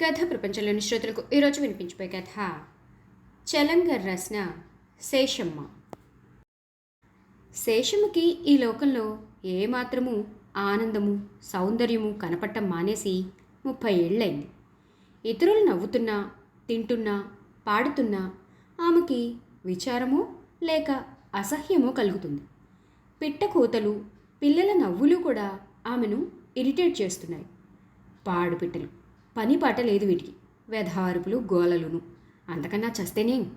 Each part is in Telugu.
కథ ప్రపంచంలోని శ్రోతలకు ఈరోజు వినిపించిపోయే కథ. చలంగర్ రచన శేషమ్మ. శేషమ్మకి ఈ లోకంలో ఏమాత్రము ఆనందము సౌందర్యము కనపట్టం మానేసి ముప్పై ఏళ్ళైంది ఇతరులు నవ్వుతున్నా తింటున్నా పాడుతున్నా ఆమెకి విచారము లేక అసహ్యమో కలుగుతుంది. పిట్ట కూతలు పిల్లల నవ్వులు కూడా ఆమెను ఇరిటేట్ చేస్తున్నాయి. పాడు పిట్టలు. పని పాట లేదు వీటికి. వ్యధారుపులు గోలలును. అంతకన్నా చస్తేనేం?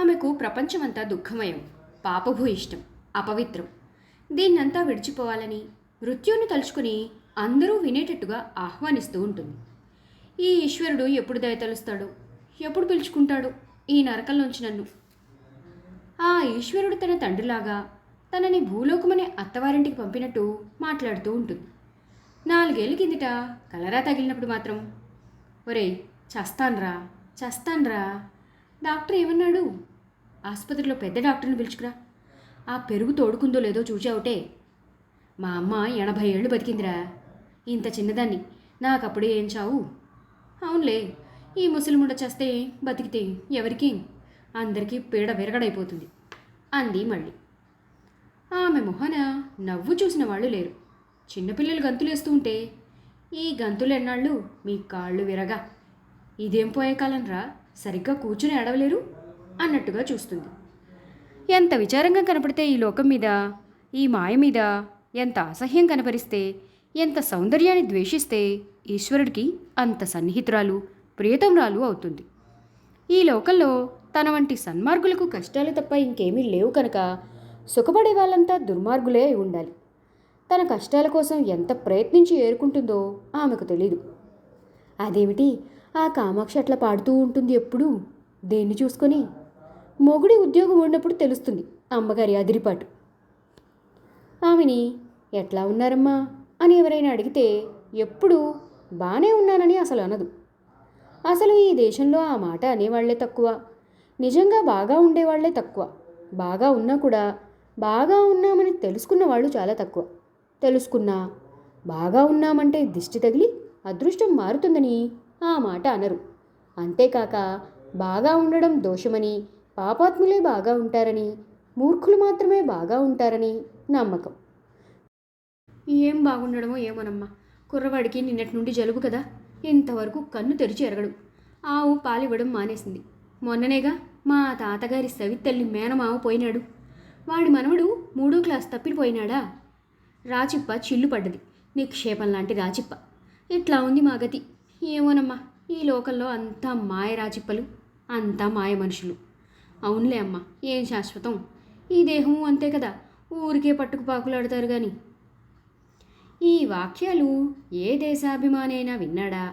ఆమెకు ప్రపంచమంతా దుఃఖమయం పాపభూయిష్టం అపవిత్రం. దీన్నంతా విడిచిపోవాలని మృత్యువుని తలుచుకుని అందరూ వినేటట్టుగా ఆహ్వానిస్తూ ఉంటుంది. ఈ ఈశ్వరుడు ఎప్పుడు దయతలుస్తాడో ఎప్పుడు పిలుచుకుంటాడు ఈ నరకంలోంచి నన్ను? ఆ ఈశ్వరుడు తన తండ్రిలాగా తనని భూలోకమనే అత్తవారింటికి పంపినట్టు మాట్లాడుతూ ఉంటుంది. నాలుగేళ్ళ కిందట? కలరా తగిలినప్పుడు మాత్రం. ఒరేయ్ చస్తాన్రా చస్తాన్రా. డాక్టర్ ఏమన్నాడు? ఆసుపత్రిలో పెద్ద డాక్టర్ని పిలుచుకురా. ఆ పెరుగు తోడుకుందో లేదో చూచావుటే మా అమ్మ ఎనభై ఏళ్ళు బతికిందిరా. ఇంత చిన్నదాన్ని నాకప్పుడే ఏం చావు అవునులే ఈ ముసలిముండ చేస్తే బతికితే ఎవరికి? అందరికీ పీడ విరగడైపోతుంది. అంది మళ్ళీ. ఆమె మొహన నవ్వు చూసిన వాళ్ళు లేరు. చిన్నపిల్లలు గంతులేస్తూ ఉంటే ఈ గంతులు ఎన్నాళ్ళు మీ కాళ్ళు విరగా. ఇదేం పోయే రా? సరిగ్గా కూర్చుని ఏడవలేరు? అన్నట్టుగా చూస్తుంది. ఎంత విచారంగా కనపడితే ఈ లోకం మీద ఈ మాయ మీద ఎంత అసహ్యం కనపరిస్తే ఎంత సౌందర్యాన్ని ద్వేషిస్తే ఈశ్వరుడికి అంత సన్నిహితురాలు ప్రియతమురాలు అవుతుంది. ఈ లోకంలో తన వంటి సన్మార్గులకు కష్టాలు తప్ప ఇంకేమీ లేవు కనుక సుఖపడే వాళ్ళంతా దుర్మార్గులే అయి ఉండాలి. తన కష్టాల కోసం ఎంత ప్రయత్నించి ఏరుకుంటుందో ఆమెకు తెలీదు. అదేమిటి? ఆ కామాక్షి అట్లా పాడుతూ ఉంటుంది ఎప్పుడు? దేన్ని చూసుకొని? మొగుడి ఉద్యోగం ఉన్నప్పుడు తెలుస్తుంది అమ్మగారి అదిరిపాటు. ఆమెని ఎట్లా ఉన్నారమ్మా అని ఎవరైనా అడిగితే ఎప్పుడు బాగానే ఉన్నానని అసలు అనదు. అసలు ఈ దేశంలో ఆ మాట అనేవాళ్ళే తక్కువ. నిజంగా బాగా ఉండేవాళ్ళే తక్కువ. బాగా ఉన్నా కూడా బాగా ఉన్నామని తెలుసుకున్న వాళ్ళు చాలా తక్కువ. తెలుసుకున్నా. బాగా ఉన్నామంటే దిష్టి తగిలి అదృష్టం మారుతుందని ఆ మాట అనరు. అంతేకాక బాగా ఉండడం దోషమని పాపాత్ములే బాగా ఉంటారని మూర్ఖులు మాత్రమే బాగా ఉంటారని నమ్మకం. ఏం బాగుండడమో ఏమోనమ్మా. కుర్రవాడికి నిన్నటి నుండి జలుబు కదా ఇంతవరకు కన్ను తెరిచి ఎరగడు. ఆవు పాలివ్వడం మానేసింది. మొన్ననేగా మా తాతగారి సవితల్లి మేనమావ పోయినాడు. వాడి మనవడు మూడో క్లాస్ తప్పిపోయినాడా? రాచిప్ప చిల్లు పడ్డది నిక్షేపం లాంటి రాచిప్ప ఇట్లా ఉంది మా గతి. ఏమోనమ్మా ఈ లోకంలో అంతా మాయ రాచిప్పలు అంతా మాయ మనుషులు. అవునులే అమ్మా ఏం శాశ్వతం? ఈ దేహము అంతే కదా ఊరికే పట్టుకు పాకులాడతారు కానీ ఈ వాక్యాలు ఏ దేశాభిమానైనా విన్నాడా?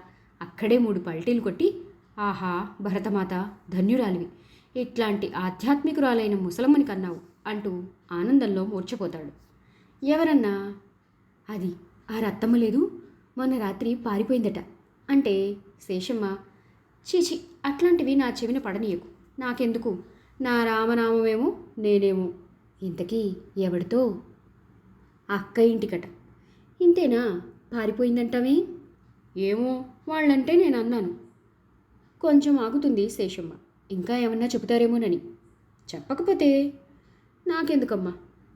అక్కడే మూడు పల్టీలు కొట్టి ఆహా భరతమాత ధన్యురాలివి. ఇట్లాంటి ఆధ్యాత్మికురాలైన ముసలమ్మని కన్నావు అంటూ ఆనందంలో మూర్చపోతాడు ఎవరన్నా? అది ఆ రత్తమ్మ లేదు. మొన్న రాత్రి పారిపోయిందట. అంటే శేషమ్మ చీచి అట్లాంటివి నా చెవిన పడనీయకు. నాకెందుకు? నా రామనామమేమో నేనేమో. ఇంతకీ ఎవడితో? అక్క ఇంటికట. ఇంతేనా? పారిపోయిందంటావే ఏమో వాళ్ళంటే నేను అన్నాను కొంచెం ఆగుతుంది శేషమ్మ. ఇంకా ఏమన్నా చెబుతారేమోనని. చెప్పకపోతే నాకెందుకమ్మా?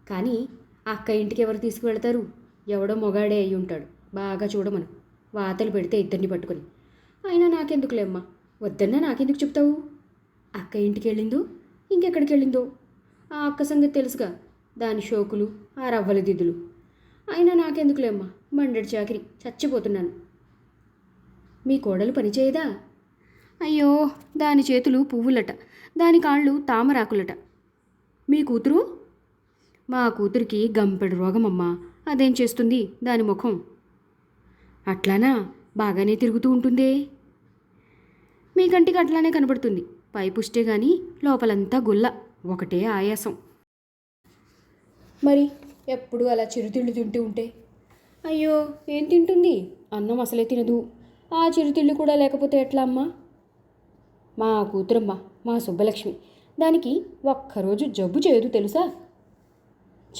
కానీ అక్క ఇంటికి ఎవరు తీసుకువెళ్తారు? ఎవడో మొగాడే అయి ఉంటాడు. బాగా చూడమను. వాతలు పెడితే ఇద్దరిని పట్టుకొని. అయినా నాకెందుకులేమ్మా? వద్దన్నా నాకెందుకు చెప్తావు? అక్క ఇంటికి వెళ్ళిందో ఇంకెక్కడికి వెళ్ళిందో ఆ అక్క సంగతి తెలుసుగా. దాని షోకులు ఆ రవ్వల దిద్దులు. అయినా నాకెందుకులేమ్మా? మండడి చాకరి. చచ్చిపోతున్నాను. మీ కోడలు పనిచేయదా అయ్యో దాని చేతులు పువ్వులట. దాని కాళ్ళు తామరాకులట. మీ కూతురు? మా కూతురికి గంపెడు రోగమమ్మా. అదేం చేస్తుంది? దాని ముఖం. అట్లానా? బాగానే తిరుగుతూ ఉంటుందే. మీ కంటికి అట్లానే కనబడుతుంది. పై పుష్టే గాని లోపలంతా గుల్ల. ఒకటే ఆయాసం. మరి ఎప్పుడు అలా చిరుతిళ్ళు తింటూ ఉంటే? అయ్యో ఏం తింటుంది? అన్నం అసలే తినదు. ఆ చిరుతిళ్ళు కూడా లేకపోతే ఎట్లా అమ్మా? మా కూతురమ్మ మా సుబ్బలక్ష్మి. దానికి ఒక్కరోజు జబ్బు చేయదు తెలుసా?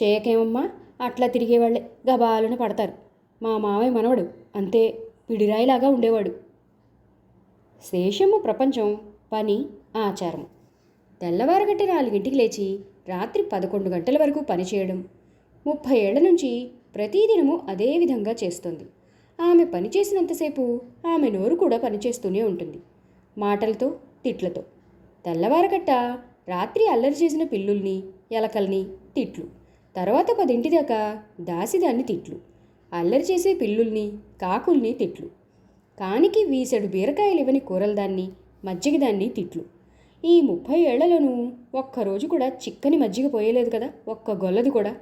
చేయకేమమ్మా? అట్లా తిరిగేవాళ్ళే. గబాలను పడతారు. మా మామయ్య మనవడు. అంతే. పిడిరాయిలాగా ఉండేవాడు. శేషము ప్రపంచం పని ఆచారం. తెల్లవారగట్టి నాలుగింటికి లేచి రాత్రి పదకొండు గంటల వరకు పనిచేయడం. ముప్పై ఏళ్ళ నుంచి ప్రతిదినము అదే విధంగా చేస్తుంది. ఆమె పని చేసినంతసేపు ఆమె నోరు కూడా పనిచేస్తూనే ఉంటుంది. మాటలతో తిట్లతో. తెల్లవారగట్ట రాత్రి అల్లరి చేసిన పిల్లుల్ని ఎలకల్ని తిట్లు. తర్వాత పదింటి దాకా దాసిదాన్ని తిట్లు. అల్లరి చేసే పిల్లుల్ని కాకుల్ని తిట్లు. కానికి వీసెడు బీరకాయలు ఇవ్వని కూరలదాన్ని మజ్జిగదాన్ని తిట్లు. ఈ ముప్పై ఏళ్ళలోనూ ఒక్కరోజు కూడా చిక్కని మజ్జిగ పోయలేదు కదా ఒక్క గొల్లది కూడా.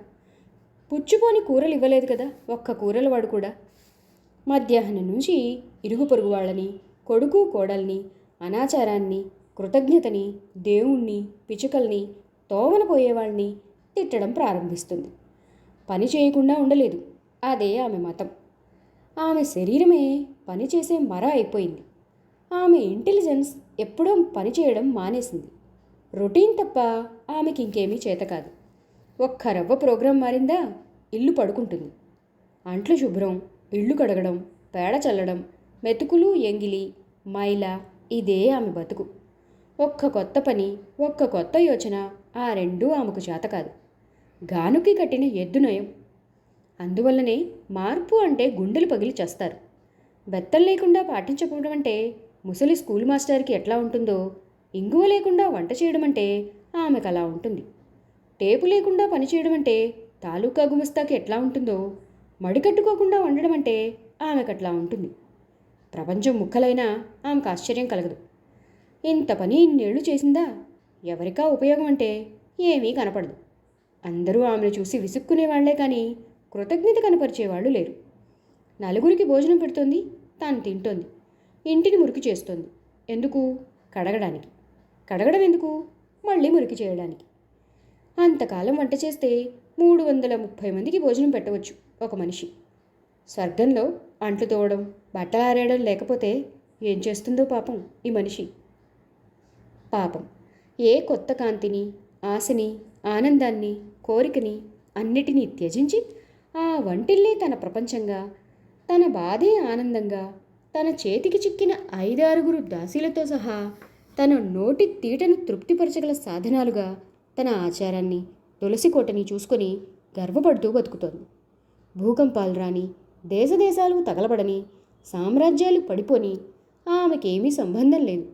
పుచ్చుపోని కూరలు ఇవ్వలేదు కదా ఒక్క కూరల వాడు కూడా. మధ్యాహ్నం నుంచి ఇరుగు పొరుగు వాళ్ళని కొడుకు కోడల్ని అనాచారాన్ని కృతజ్ఞతని దేవుణ్ణి పిచుకల్ని తోవన పోయేవాళ్ళని తిట్టడం ప్రారంభిస్తుంది. పని చేయకుండా ఉండలేదు. అదే ఆమె మతం. ఆమె శరీరమే పనిచేసే మర అయిపోయింది. ఆమె ఇంటెలిజెన్స్ ఎప్పుడో పనిచేయడం మానేసింది. రొటీన్ తప్ప ఆమెకి ఇంకేమీ చేత కాదు. ఒక్క రవ్వ ప్రోగ్రాం మారిందా? ఇల్లు పడుకుంటుంది. అంట్లు శుభ్రం ఇల్లు కడగడం పేడ చల్లడం మెతుకులు ఎంగిలి మైల ఇదే ఆమె బతుకు. ఒక్క కొత్త పని ఒక్క కొత్త యోచన ఆ రెండూ ఆమెకు చేత కాదు. గానుకి కట్టిన ఎద్దు నయం. అందువల్లనే మార్పు అంటే గుండెలు పగిలి చేస్తారు. బెత్తం లేకుండా పాటించకపోవడం అంటే ముసలి స్కూల్ మాస్టర్కి ఎట్లా ఉంటుందో ఇంగువ లేకుండా వంట చేయడం అంటే ఆమెకు అలా ఉంటుంది. టేపు లేకుండా పని చేయడం అంటే తాలూకా గుమస్తాకి ఎట్లా ఉంటుందో మడికట్టుకోకుండా వండడం అంటే ఆమెకు అట్లా ఉంటుంది. ప్రపంచం ముక్కలైనా ఆమెకు ఆశ్చర్యం కలగదు. ఇంత పని ఇన్నేళ్ళు చేసిందా? ఎవరికా ఉపయోగం అంటే ఏమీ కనపడదు. అందరూ ఆమెను చూసి విసుక్కునేవాళ్ళే కానీ కృతజ్ఞత కనపరిచేవాళ్ళు లేరు. నలుగురికి భోజనం పెడుతోంది తాను తింటోంది ఇంటిని మురికి చేస్తోంది. ఎందుకు? కడగడానికి. కడగడం ఎందుకు? మళ్ళీ మురికి చేయడానికి. అంతకాలం వంట చేస్తే మూడు వందల ముప్పై మందికి భోజనం పెట్టవచ్చు ఒక మనిషి. స్వర్గంలో అంట్లు తోవడం బట్టలు ఆరేయడం లేకపోతే ఏం చేస్తుందో పాపం ఈ మనిషి. పాపం. ఏ కొత్త కాంతిని ఆశని ఆనందాన్ని కోరికని అన్నిటినీ త్యజించి ఆ వంటిల్లే తన ప్రపంచంగా తన బాధే ఆనందంగా తన చేతికి చిక్కిన ఐదారుగురు దాసీలతో సహా తన నోటి తీటను తృప్తిపరచగల సాధనాలుగా తన ఆచారాన్ని తులసి కోటని చూసుకొని గర్వపడుతూ బతుకుతోంది. భూకంపాలు రాని దేశదేశాలు తగలబడని సామ్రాజ్యాలు పడిపోని ఆమెకేమీ సంబంధం లేదు.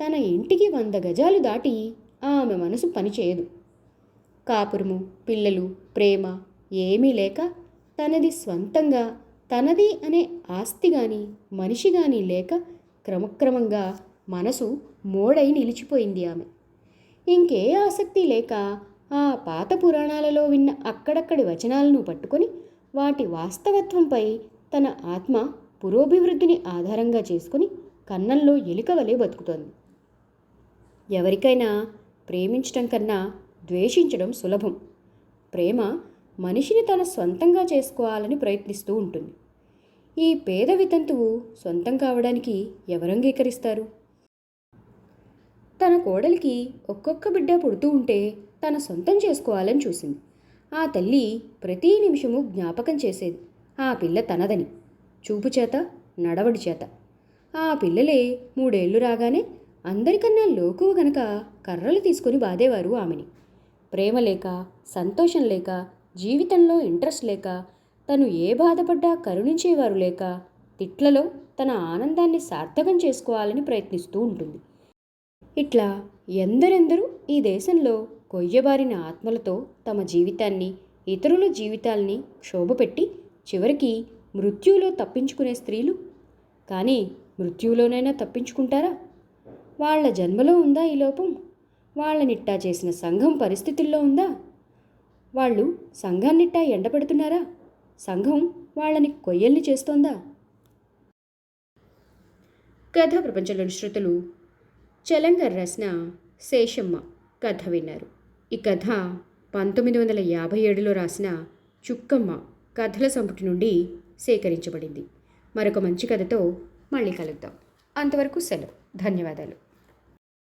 తన ఇంటికి వంద గజాలు దాటి ఆమె మనసు పనిచేయదు. కాపురము పిల్లలు ప్రేమ ఏమీ లేక తనది స్వంతంగా తనది అనే ఆస్తి కానీ మనిషి కానీ లేక క్రమక్రమంగా మనసు మోడై నిలిచిపోయింది ఆమె. ఇంకే ఆసక్తి లేక ఆ పాత పురాణాలలో విన్న అక్కడక్కడి వచనాలను పట్టుకొని వాటి వాస్తవత్వంపై తన ఆత్మ పురోభివృద్ధిని ఆధారంగా చేసుకుని కన్నంలో ఎలికవలే బతుకుతోంది. ఎవరికైనా ప్రేమించటం కన్నా ద్వేషించడం సులభం. ప్రేమ మనిషిని తన సొంతంగా చేసుకోవాలని ప్రయత్నిస్తూ ఉంటుంది. ఈ పేద వితంతువు సొంతం కావడానికి ఎవరంగీకరిస్తారు తన కోడలికి ఒక్కొక్క బిడ్డ పుడుతూ ఉంటే తన సొంతం చేసుకోవాలని చూసింది. ఆ తల్లి ప్రతి నిమిషము జ్ఞాపకం చేసేది. ఆ పిల్ల తనదని. చూపు చేత నడవడి చేత. ఆ పిల్లలే మూడేళ్ళు రాగానే అందరికన్నా లోకువ గనక కర్రలు తీసుకొని బాధేవారు ఆమెని. ప్రేమ లేక సంతోషం లేక జీవితంలో ఇంట్రెస్ట్ లేక తను ఏ బాధపడ్డా కరుణించేవారు లేక తిట్లలో తన ఆనందాన్ని సార్థకం చేసుకోవాలని ప్రయత్నిస్తూ ఉంటుంది. ఇట్లా ఎందరెందరూ ఈ దేశంలో కొయ్యబారిన ఆత్మలతో తమ జీవితాన్ని ఇతరుల జీవితాల్ని క్షోభపెట్టి చివరికి మృత్యువులో తప్పించుకునే స్త్రీలు? కానీ మృత్యువులోనైనా తప్పించుకుంటారా? వాళ్ళ జన్మలో ఉందా ఈ లోపం? వాళ్ళనిట్టా చేసిన సంఘం పరిస్థితుల్లో ఉందా? వాళ్ళు సంఘాన్నిట్టా ఎండపెడుతున్నారా సంఘం వాళ్ళని కొయ్యల్ని చేస్తోందా? కథ ప్రపంచంలోని శృతులు చలంగర్ రాసిన శేషమ్మ కథ విన్నారు. ఈ కథ పంతొమ్మిది వందల యాభై ఏడులో రాసిన చుక్కమ్మ కథల సంపుటి నుండి సేకరించబడింది. మరొక మంచి కథతో మళ్ళీ కలుద్దాం. అంతవరకు సెలవు. ధన్యవాదాలు.